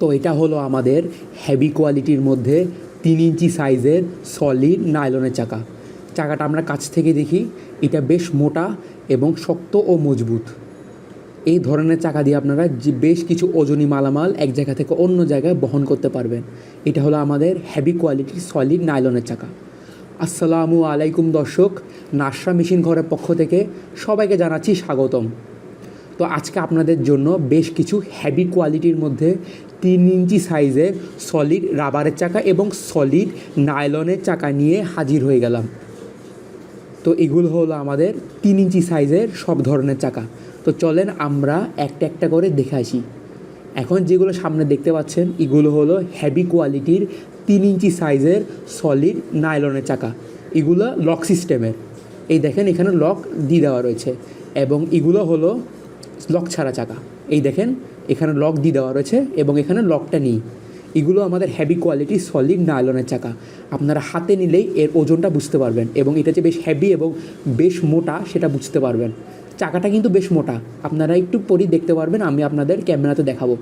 তো এটা হলো আমাদের হেভি কোয়ালিটির মধ্যে তিন ইঞ্চি সাইজের সলিড নাইলনের চাকা। চাকাটা আমরা কাছ থেকে দেখি, এটা বেশ মোটা এবং শক্ত ও মজবুত। এই ধরনের চাকা দিয়ে আপনারা যে বেশ কিছু ওজনী মালামাল এক জায়গা থেকে অন্য জায়গায় বহন করতে পারবেন। এটা হলো আমাদের হেভি কোয়ালিটির সলিড নাইলনের চাকা। আসসালামু আলাইকুম দর্শক, নাসরা মেশিন ঘরের পক্ষ থেকে সবাইকে জানাচ্ছি স্বাগতম। তো আজকে আপনাদের জন্য বেশ কিছু হেভি কোয়ালিটির মধ্যে তিন ইঞ্চি সাইজের সলিড রাবারের চাকা এবং সলিড নাইলনের চাকা নিয়ে হাজির হয়ে গেলাম। তো এগুলো হলো আমাদের তিন ইঞ্চি সাইজের সব ধরনের চাকা। তো চলেন আমরা একটা একটা করে দেখে আসি। এখন যেগুলো সামনে দেখতে পাচ্ছেন, এগুলো হলো হেভি কোয়ালিটির তিন ইঞ্চি সাইজের সলিড নাইলনের চাকা। এগুলো লক সিস্টেমের এই দেখেন এখানে লক দিয়ে দেওয়া রয়েছে। এবং এগুলো হলো লক ছাড়া চাকা এই দেখেন, এখানে লক দিয়ে দেওয়া রয়েছে এবং এখানে লকটা নেই। এগুলো আমাদের হেভি কোয়ালিটি সলিড নাইলনের চাকা। আপনারা হাতে নিলেই এর ওজনটা বুঝতে পারবেন এবং এটা যে বেশ হেভি এবং বেশ মোটা, সেটা বুঝতে পারবেন। চাকাটা কিন্তু বেশ মোটা। আপনারা একটু পরই দেখতে পারবেন, আমি আপনাদের ক্যামেরাতে দেখাবো।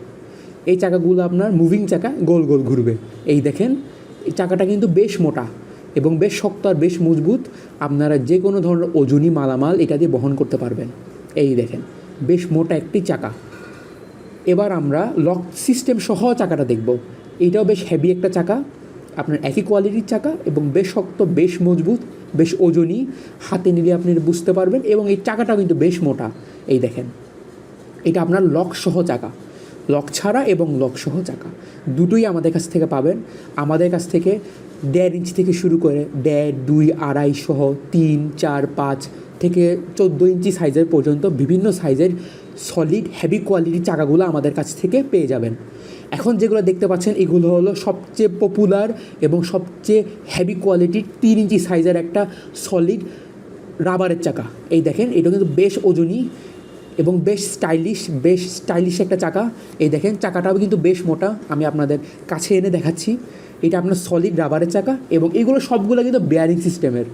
এই চাকাগুলো আপনার মুভিং চাকা, গোল গোল ঘুরবে। এই দেখেন, এই চাকাটা কিন্তু বেশ মোটা এবং বেশ শক্ত আর বেশ মজবুত। আপনারা যে কোনো ধরনের ওজনই মালামাল এটা দিয়ে বহন করতে পারবেন। এই দেখেন বেশ মোটা একটি চাকা। এবার আমরা লক সিস্টেম সহ চাকাটা দেখব। এইটাও বেশ হেভি একটা চাকা। আপনার একই কোয়ালিটির চাকা এবং বেশ শক্ত, বেশ মজবুত, বেশ ওজনই হাতে নিলে আপনি বুঝতে পারবেন এবং এই চাকাটাও কিন্তু বেশ মোটা। এই দেখেন, এটা আপনার লক সহ চাকা। লক ছাড়া এবং লক সহ চাকা। দুটোই আমাদের কাছ থেকে পাবেন। আমাদের কাছ থেকে দেড় ইঞ্চি থেকে শুরু করে দেড়, দুই, আড়াই সহ তিন, চার, পাঁচ থেকে চোদ্দ ইঞ্চি সাইজের পর্যন্ত বিভিন্ন সাইজের সলিড হেভি কোয়ালিটির চাকাগুলো আমাদের কাছ থেকে পেয়ে যাবেন। এখন যেগুলো দেখতে পাচ্ছেন, এগুলো হলো সবচেয়ে পপুলার এবং সবচেয়ে হেভি কোয়ালিটির তিন ইঞ্চি সাইজের একটা সলিড রাবারের চাকা। এই দেখেন, এটা কিন্তু বেশ ওজনই এবং বেশ স্টাইলিশ বেশ স্টাইলিশ একটা চাকা। এই দেখেন, চাকাটাও কিন্তু বেশ মোটা। আমি আপনাদের কাছে এনে দেখাচ্ছি। এটা আপনার সলিড রাবারের চাকা এবং এগুলো সবগুলো কিন্তু বেয়ারিং সিস্টেমের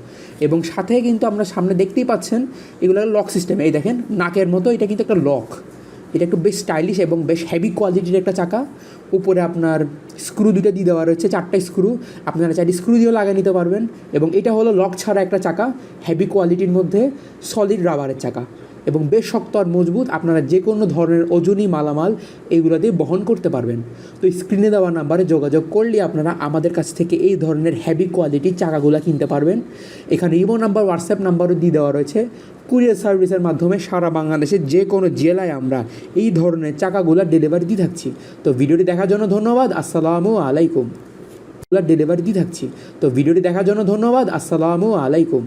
এবং সাথে কিন্তু আমরা সামনে দেখতেই পাচ্ছেন, এগুলো লক সিস্টেম এই দেখেন, নাকের মতো, এটা কিন্তু একটা লক এটা একটু বেশ স্টাইলিশ এবং বেশ হেভি কোয়ালিটির একটা চাকা। উপরে আপনার স্ক্রু দুটো দিয়ে দেওয়া রয়েছে, চারটা স্ক্রু আপনারা চাইলে স্ক্রু দিয়েও লাগিয়ে নিতে পারবেন। এবং এটা হলো লক ছাড়া একটা চাকা হেভি কোয়ালিটির মধ্যে সলিড রাবারের চাকা। এবং বেশ শক্ত আর মজবুত আপনারা যে কোনো ধরনের ওজনই মালামাল এগুলো দিয়ে বহন করতে পারবেন। তো স্ক্রিনে দেওয়া নাম্বারে যোগাযোগ করলে আপনারা আমাদের কাছ থেকে এই ধরনের হেভি কোয়ালিটির চাকাগুলো কিনতে পারবেন। এখানে ইমো নাম্বার হোয়াটসঅ্যাপ নাম্বারও দিয়ে দেওয়া রয়েছে। কুরিয়ার সার্ভিসের মাধ্যমে সারা বাংলাদেশের যে কোনো জেলায় আমরা এই ধরনের চাকাগুলো ডেলিভারি দিয়ে থাকছি। তো ভিডিওটি দেখার জন্য ধন্যবাদ, আসসালামু আলাইকুম। ডেলিভারি দিয়ে থাকছি। তো ভিডিওটি দেখার জন্য ধন্যবাদ, আসসালামু আলাইকুম।